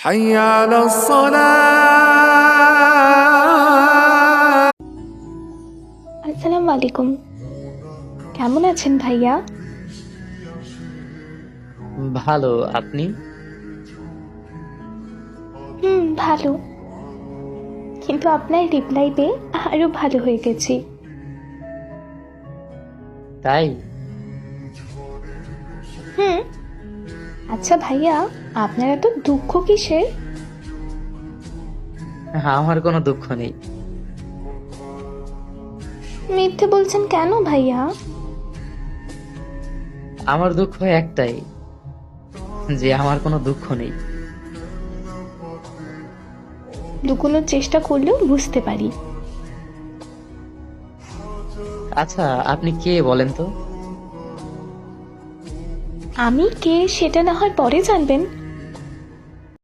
حي على الصلاة আসসালামু আলাইকুম কেমন আছেন ভাইয়া ভালো আপনি হুম ভালো কিন্তু আপনার রিপ্লাই পেয়ে আরও ভালো হয়ে গেছি তাই হুম আচ্ছা ভাইয়া আপনার এত দুঃখ কিসের? আমার কোনো দুঃখ নেই। মিথ্যে বলছেন কেন ভাইয়া? আমার দুঃখ একটাই যে আমার কোনো দুঃখ নেই। লুকোনোর চেষ্টা করলেও বুঝতে পারি। আচ্ছা আপনি কে বলেন তো? আমি কে সেটা না হয় পরে জানবেন।